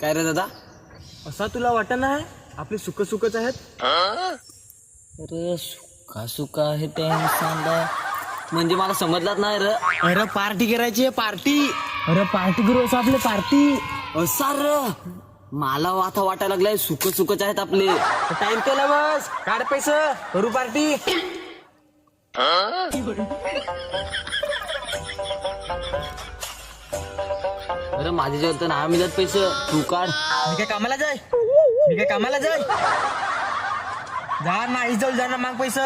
काय रे दादा? असा तुला वाटत नाही? आपले सुख सुखच आहेत? अरे सुका सुका आहे ते सांगा म्हणजे मला समजलाच नाही रे. अरे पार्टी करायची आहे पार्टी. अरे पार्टी करू असं आपले पार्टी. असा र मला आता वाटायला लागलाय सुक सुकच आहेत आपले. टाइम केला बस. काढ पैसे. करू पार्टी. जेवण तर नाही मिळत पैसे तू काढ. मी काय कामाला जाय? मी काय कामाला जाय? जा ना माग पैसे.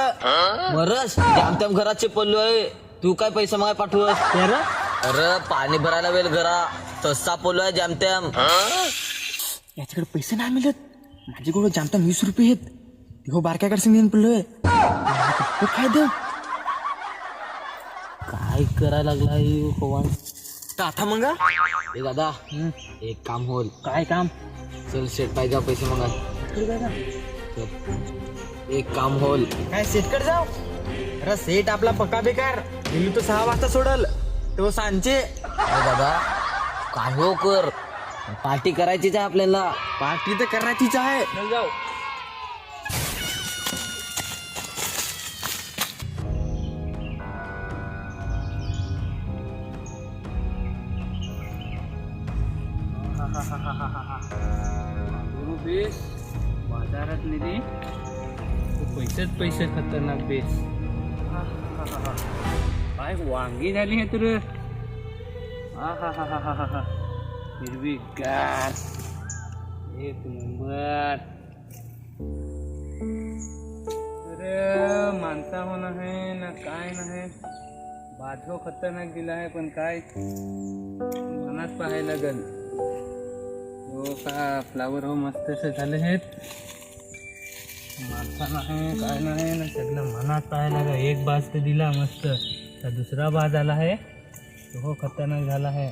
बरंच त्याम घरात पडलो आहे. तू काय पैसे मागाय पाठवस अरे पाणी भरायला वेळ घरा. तसा पोलो आहे जामत्याम याच्याकडे पैसे नाही मिळत. माझ्याकडे जामता वीस रुपये आहेत. हो बारक्याकडे सांगून पडलोय. तो काय काय करायला लागलाय पवन? तर आता मग ए दादा एक काम होईल. काय काम? चल शेट पाहिजे पैसे मग. एक काम होईल. काय सेटकडे जाऊ? अरे सेट आपला पक्का बेकार. दिल्ली तो सहा वाजता सोडल. तो सांचे. अरे दादा काय हो कर? पार्टी करायचीच आहे आपल्याला. पार्टी तर करायचीच आहे. जाऊ. बाजारात नेली पैसेच पैसे खतरनाक बेस. काय वांगी झाली हे तर. हा हा हा हा हा हा हिरवी गार एक नंबर. अरे माणसाहून आहे ना काय नाही बाजो खतरनाक दिला आहे पण काय? मनात पाहायला लागल हो का फ्लावर हो मस्त असे झाले आहेत. माणसा नाही काय नाही ना सगळं मनात पाहायला का एक बाज तर दिला मस्त. तर दुसरा बाज आला आहे. तो हो खतरनाक झाला आहे.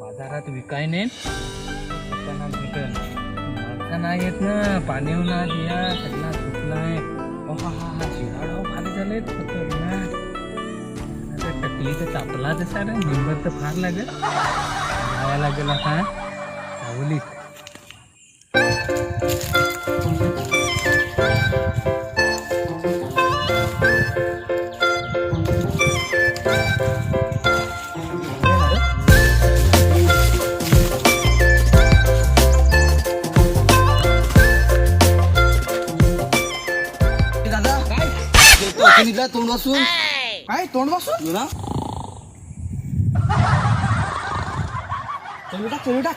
बाजारात विकाय नाही. खतरनाक विकल. माणसा नाही येत ना. पाणी ना दिया सगळा सुटला आहे हा हा शिराडो खाली झाले खतरनाक. आता टकली तर तापला तर सारा. निंबर तर फार लागेल. जायला लागेल आता. सावलीत. काय तोंड बसून काय तोंड वाचून? ना चलू टाक चलू टाक.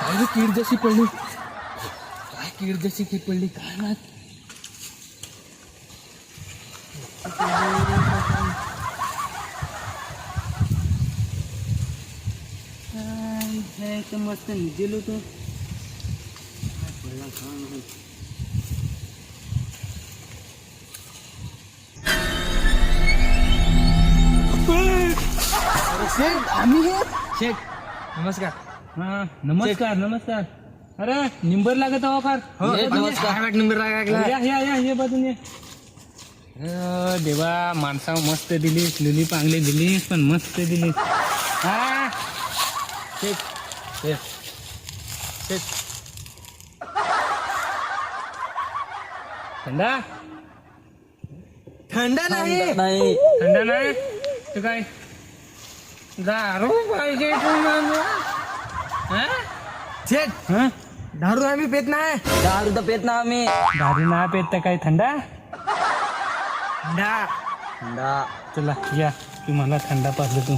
काय रे कीड जशी पडली? काय कीड जशी की पडली? काय माहीत? एकदम मस्त निघेलो तो शेठ आम्ही हे शेठ नमस्कार. हा नमस्कार नमस्कार अरे निंबर लागत हवा फार हो या या या ये बाजून ये अरे देवा माणसा मस्त दिली लुली पांगली दिली पण मस्त दिली हा शेठ शेठ शेठ थंडा थंड नाही नाही थंडा नाही तू काय दारू पाहिजे हा? शेठ हा? दारू आम्ही पेत नाही दारू तर पेत ना आम्ही दारू ना पेत तर काय थंडा थंडा थंडा चला या तू मला थंडा पाहिजे तू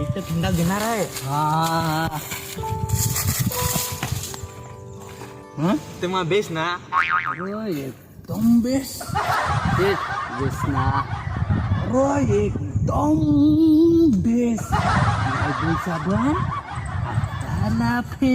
एक तर थंडा घेणार आहे हा हा, हा. हं? ते मग बेस ना अरे, एकदम बेस शेट बेस ना अरे एकदम बेस लायबॉय साबण हाताला फे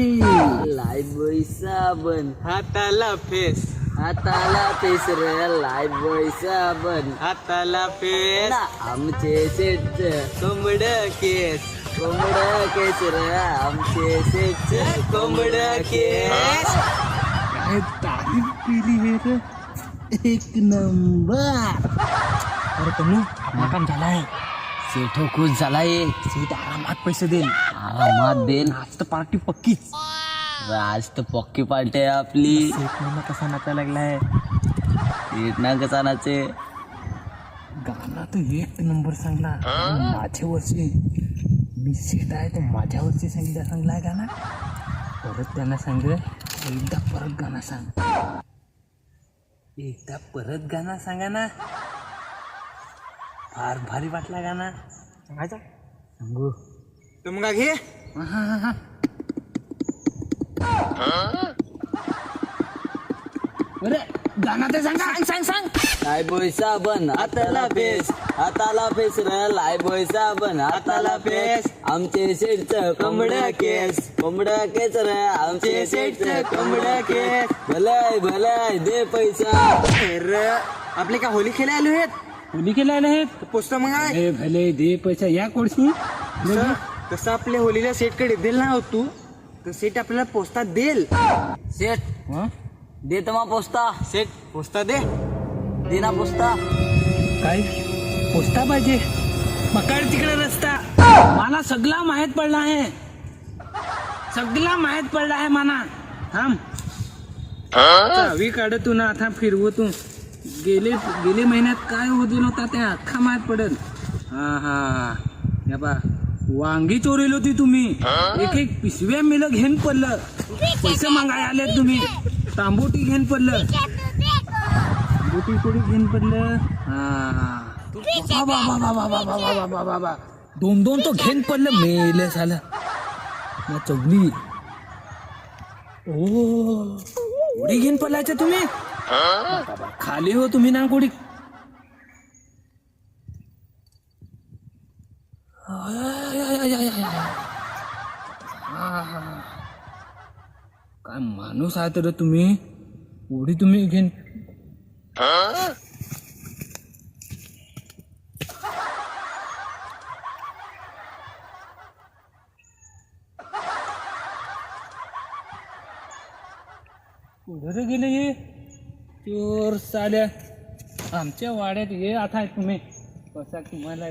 लायबॉय साबण हाताला फेस हाताला लाय पैसा बन हाताला पेस. आमचे सेट. कोंबड केस. कोंबड केसर आमचे सेट. कोंबड केस. काय तारीफ केली हे रे? एक नंबर. अरे काम झालाय. सेठो खुश झालाय. सीट आरामात पैसे देईल. आरामात देन आज तर पार्टी पक्कीच. आज तर पक्की पार्टी आहे आपली. एक महिना कसा नाचा लागलाय सेठ ना कसा नाचे? गाणं तर एक नंबर सांगला. माझ्या वर्षी मी सीट आहे तर माझ्या वर्षी सांगितलं सांगलाय गाणं. परत त्यांना सांग एकदा परत गाणं सांग. एकदा परत गाणं सांगा ना. फार भारी वाटला गाणं. सांगायचा सांगू. तर मग घे अरे गाणं ते सांगा. सांग सांग सांग. लाय पैसा बन हाताला पेस हाताला पेस र लाय पैसा बन हाताला पेस आमचे सेठच कोंबड केस. कोंबड केस र आमचे सेठच कोंबड केस. भलाय भलाय दे पैसा. तर आपले का होली खेळायला आलो आहेत? कोणी केले आहेत? पोचतो मग आहे. भले दे पैसा. या कोडशी तसं तसं आपल्या होलीला सेटकडे देईल ना हो तू. तर सेट आपल्याला पोचता देईल सेठ. हं? दे तमा पोचता सेट पोचता दे. दे ना पोचता काय? पोचता पाहिजे. पकड तिकडे रस्ता. मला सगळा माहीत पडला आहे. सगळा माहीत पडला आहे मला. थांब. चावी काढ तू ना आता फिरवू तू गेले गेले महिन्यात काय होत होता ते अख्खा माहीत पडल. हा हा. या बा. वांगी चोरेल होती तुम्ही एक एक पिशव्या मिलं घेऊन पडलं पैसे मागाय आले तुम्ही तांबोटी घेऊन पडलं तांबोटी थोडी घेऊन पडलं हा बाबा बाबा बाबा बाबा दोन दोन तो घेऊन पडलं मेलं झालं ना चौगली ओ उडी घेऊन पडलायच्या तुम्ही खाली हो तुम्ही ना कोडी काय माणूस आहे तर तुम्ही? उडी तुम्ही घेऊन कुठे गेले हे? चोर साल्या. आमच्या वाड्यात ये आता तुम्ही. कसा तुम्हाला